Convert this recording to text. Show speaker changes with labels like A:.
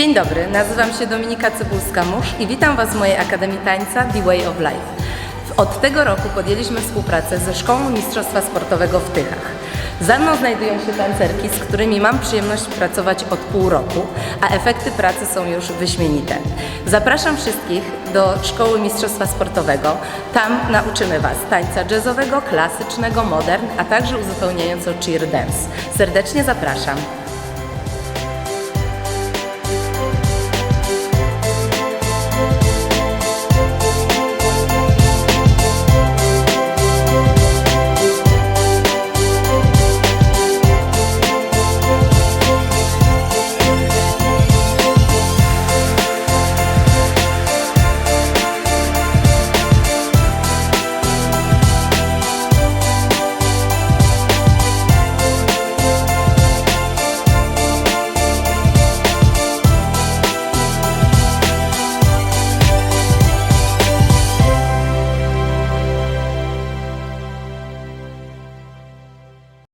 A: Dzień dobry, nazywam się Dominika Cybulska-Musz i witam Was w mojej Akademii Tańca The Way of Life. Od tego roku podjęliśmy współpracę ze Szkołą Mistrzostwa Sportowego w Tychach. Za mną znajdują się tancerki, z którymi mam przyjemność pracować od pół roku, a efekty pracy są już wyśmienite. Zapraszam wszystkich do Szkoły Mistrzostwa Sportowego. Tam nauczymy Was tańca jazzowego, klasycznego, modern, a także uzupełniająco cheer dance. Serdecznie zapraszam.